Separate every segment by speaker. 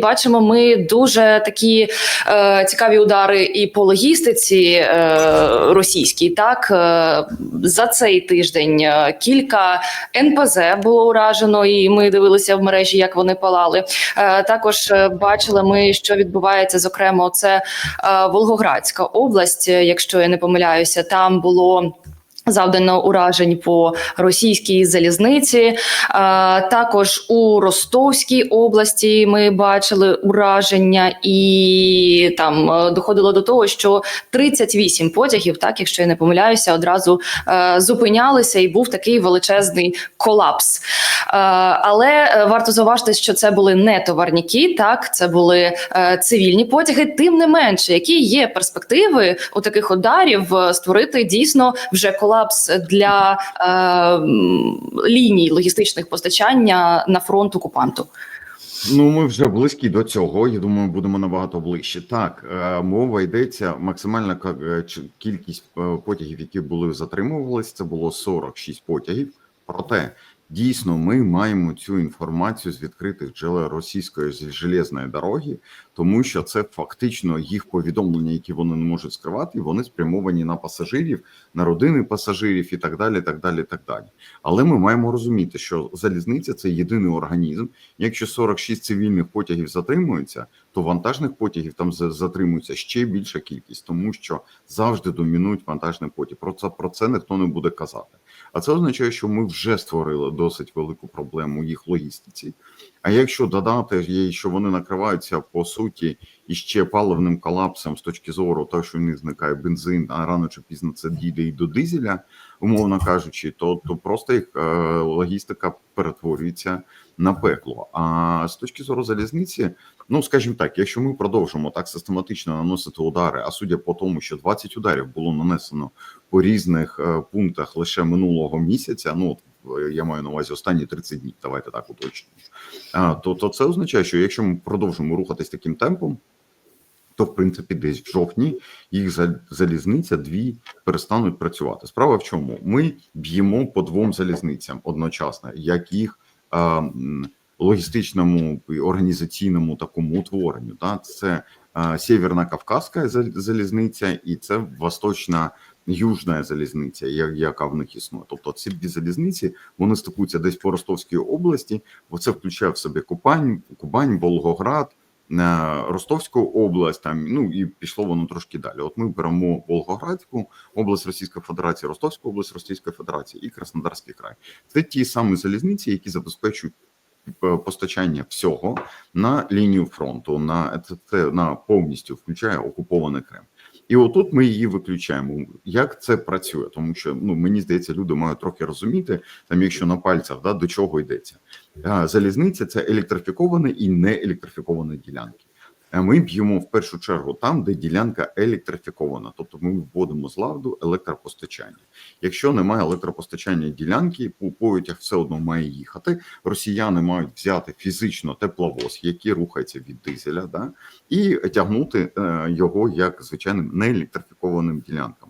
Speaker 1: Бачимо, ми дуже такі е, цікаві удари і по логістиці е, російській. Так е, за цей тиждень е, кілька НПЗ було уражено, і ми дивилися в мережі, як вони палали. Е, також е, бачили ми, що відбувається. Зокрема, це е, Волгоградська область. е, Якщо я не помиляюся, там було. Завдано уражень по російській залізниці. Е, також у Ростовській області ми бачили ураження, і там е, доходило до того, що 38 потягів, так якщо я не помиляюся, одразу е, зупинялися, і був такий величезний колапс. Але варто зауважити, що це були не товарняки, так це були цивільні потяги. Тим не менше, які є перспективи у таких ударів створити дійсно вже колапс для е, ліній логістичних постачання на фронт окупанту.
Speaker 2: Ну, ми вже близькі до цього. Я думаю, будемо набагато ближче. Так, е, мова йдеться максимальна е, кількість е, потягів, які були затримувались. Це було 46 потягів. Проте дійсно ми маємо цю інформацію з відкритих джерел російської железної дороги, тому що це фактично їх повідомлення, які вони не можуть скривати. Вони спрямовані на пасажирів, на родини пасажирів і так далі. Так далі, так далі. Але ми маємо розуміти, що залізниця це єдиний організм. Якщо 46 цивільних потягів затримуються, то вантажних потягів там затримується ще більша кількість, тому що завжди домінують вантажні потяги. Про це про це ніхто не буде казати. А це означає, що ми вже створили досить велику проблему їх логістиці. А якщо додати, їй, що вони накриваються по суті іще паливним колапсом з точки зору того, що в них зникає бензин, а рано чи пізно це дійде і до дизеля, умовно кажучи, то, то просто їх е, логістика перетворюється на пекло. А з точки зору залізниці, ну скажімо так, якщо ми продовжимо так систематично наносити удари, а судя по тому, що 20 ударів було нанесено по різних е, пунктах лише минулого місяця, ну я маю на увазі останні 30 днів, давайте так уточнимо. То, то це означає, що якщо ми продовжимо рухатись таким темпом, то в принципі десь в жовтні їх залізниця дві перестануть працювати. Справа в чому? Ми б'ємо по двом залізницям одночасно, як їх а, логістичному організаційному такому утворенню. Да? Це а, Сєвєрна Кавказька залізниця і це Восточна Южна залізниця, яка в них існує. Тобто ці дві залізниці вони стикуються десь по Ростовській області, бо це включає в себе Кубань, Кубань, Волгоград. Ростовську область, там ну і пішло воно трошки далі. От ми беремо Волгоградську область Російської Федерації, Ростовську область Російської Федерації і Краснодарський край. Це ті самі залізниці, які забезпечують е, постачання всього на лінію фронту, на це, на повністю включає окупований Крим. І отут ми її виключаємо. Як це працює? Тому що ну мені здається, люди мають трохи розуміти, там, якщо на пальцях да, до чого йдеться. Залізниця це електрифіковані і не електрифіковані ділянки. А Ми б'ємо в першу чергу там, де ділянка електрифікована, тобто ми вводимо з ладу електропостачання. Якщо немає електропостачання ділянки, по- потяг все одно має їхати. Росіяни мають взяти фізично тепловоз, який рухається від дизеля, да, і тягнути е, його як звичайним неелектрифікованим ділянкам.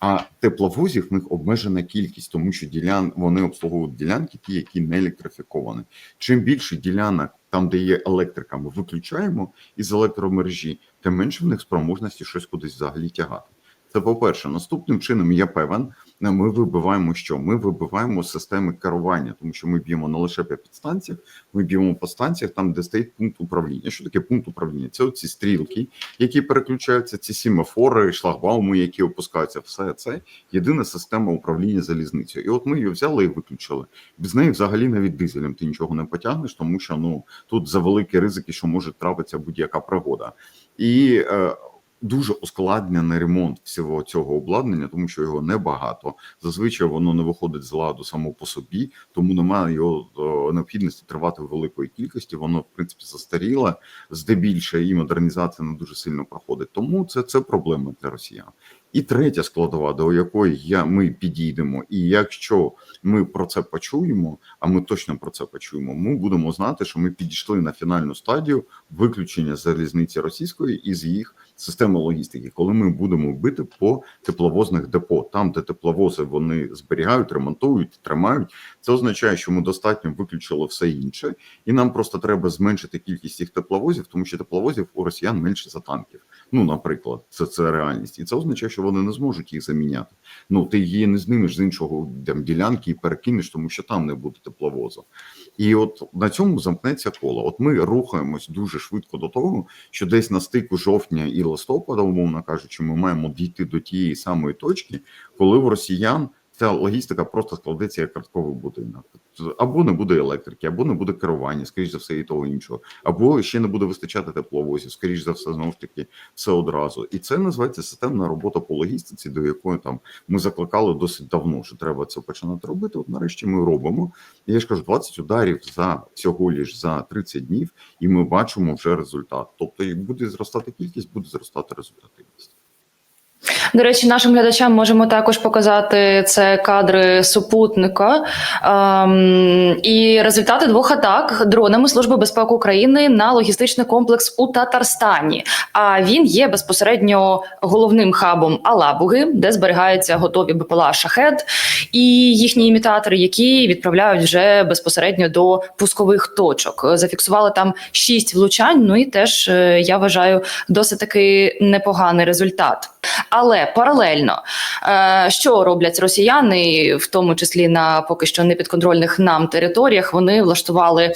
Speaker 2: А тепловозів в них обмежена кількість, тому що ділян вони обслуговують ділянки, ті, які не електрифіковані. Чим більше ділянок, там де є електрика, ми виключаємо із електромережі, тим менше в них спроможності щось кудись взагалі тягати. Це по-перше, наступним чином я певен, ми вибиваємо що? Ми вибиваємо системи керування, тому що ми б'ємо не лише по підстанціях, ми б'ємо по станціях там, де стоїть пункт управління. Що таке пункт управління? Це оці стрілки, які переключаються, ці семафори, шлагбауми, які опускаються. Все це єдина система управління залізницею. І от ми її взяли і виключили. Без неї взагалі навіть дизелем ти нічого не потягнеш, тому що ну тут за великі ризики, що може трапитися будь-яка пригода. І е, дуже ускладнений ремонт всього цього обладнання, тому що його небагато. Зазвичай воно не виходить з ладу само по собі, тому немає його необхідності тривати в великої кількості. Воно в принципі застаріле, здебільше і модернізація не дуже сильно проходить. Тому це, це проблема для росіян. І третя складова, до якої я ми підійдемо, і якщо ми про це почуємо, а ми точно про це почуємо, ми будемо знати, що ми підійшли на фінальну стадію виключення залізниці російської із їх системи логістики, коли ми будемо бити по тепловозних депо, там, де тепловози вони зберігають, ремонтують, тримають, це означає, що ми достатньо виключили все інше, і нам просто треба зменшити кількість цих тепловозів, тому що тепловозів у росіян менше за танків. Ну, наприклад, це, це реальність, і це означає, що вони не зможуть їх заміняти. Ну ти її не знімеш з іншого там, ділянки і перекинеш, тому що там не буде тепловозу. І от на цьому замкнеться коло. От ми рухаємось дуже швидко до того, що десь на стику жовтня і листопада, умовно кажучи, ми маємо дійти до тієї самої точки, коли в росіян ця логістика просто складеться як картковий будинок. Або не буде електрики, або не буде керування, скоріш за все, і того іншого, або ще не буде вистачати тепловозів, скоріш за все, знову ж таки, все одразу. І це називається системна робота по логістиці, до якої там ми закликали досить давно, що треба це починати робити. От нарешті ми робимо. І я ж кажу, 20 ударів за всього лиш за 30 днів, і ми бачимо вже результат. Тобто, як буде зростати кількість, буде зростати результативність.
Speaker 1: До речі, нашим глядачам можемо також показати це кадри супутника ем, і результати двох атак дронами Служби безпеки України на логістичний комплекс у Татарстані. А він є безпосередньо головним хабом Алабуги, де зберігаються готові БПЛА Шахет і їхні імітатори, які відправляють вже безпосередньо до пускових точок. Зафіксували там шість влучань. Ну і теж е, я вважаю досить таки непоганий результат. Але паралельно, е, що роблять росіяни, в тому числі на поки що непідконтрольних нам територіях, вони влаштували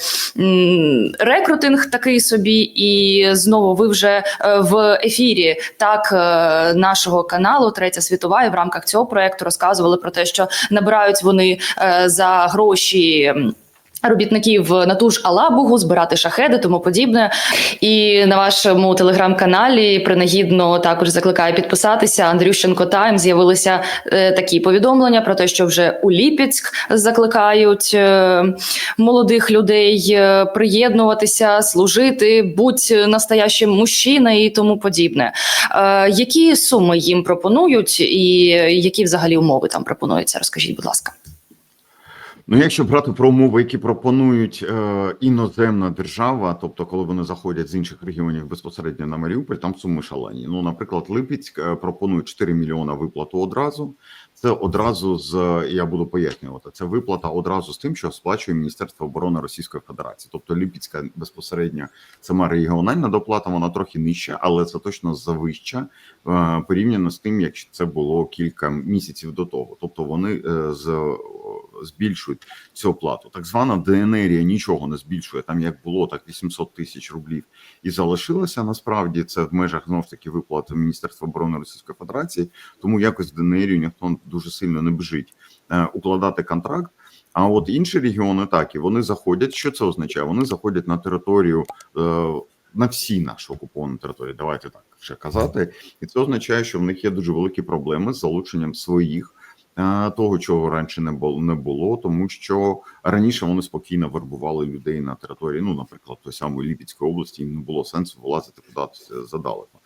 Speaker 1: рекрутинг такий собі, і знову ви вже е, в ефірі так е, нашого каналу Третя світова і в рамках цього проекту розказували про те, що набирають вони за гроші. Робітників на ту ж Алабугу збирати шахеди, тому подібне. І на вашому телеграм-каналі принагідно також закликаю підписатися. Андрющенко Тайм з'явилися е, такі повідомлення про те, що вже у Ліпецьк закликають е, молодих людей е, приєднуватися, служити, будь настоящим мужчиною і тому подібне. Е, які суми їм пропонують, і які взагалі умови там пропонуються? Розкажіть, будь ласка.
Speaker 2: Ну, якщо брати про умови, які пропонують е, іноземна держава, тобто коли вони заходять з інших регіонів безпосередньо на Маріуполь, там суми шалені. Ну, наприклад, Липецьк е, пропонує 4 мільйона виплату одразу. Це одразу з я буду пояснювати. Це виплата одразу з тим, що сплачує Міністерство оборони Російської Федерації. Тобто Липецька безпосередньо сама регіональна доплата, вона трохи нижча, але це точно завища е, порівняно з тим, як це було кілька місяців до того. Тобто вони е, з збільшують цю оплату. Так звана ДНРія нічого не збільшує. Там як було, так 800 тисяч рублів і залишилося. Насправді це в межах знов таки виплат Міністерства оборони Російської Федерації. Тому якось ДНРію ніхто дуже сильно не біжить е, укладати контракт. А от інші регіони так і вони заходять. Що це означає? Вони заходять на територію. Е, на всі наші окуповані території, давайте так ще казати, і це означає, що в них є дуже великі проблеми з залученням своїх того, чого раніше не було не було, тому що раніше вони спокійно вербували людей на території. Ну, наприклад, той самої Ліпецької області, їм не було сенсу вилазити кудись задалеко.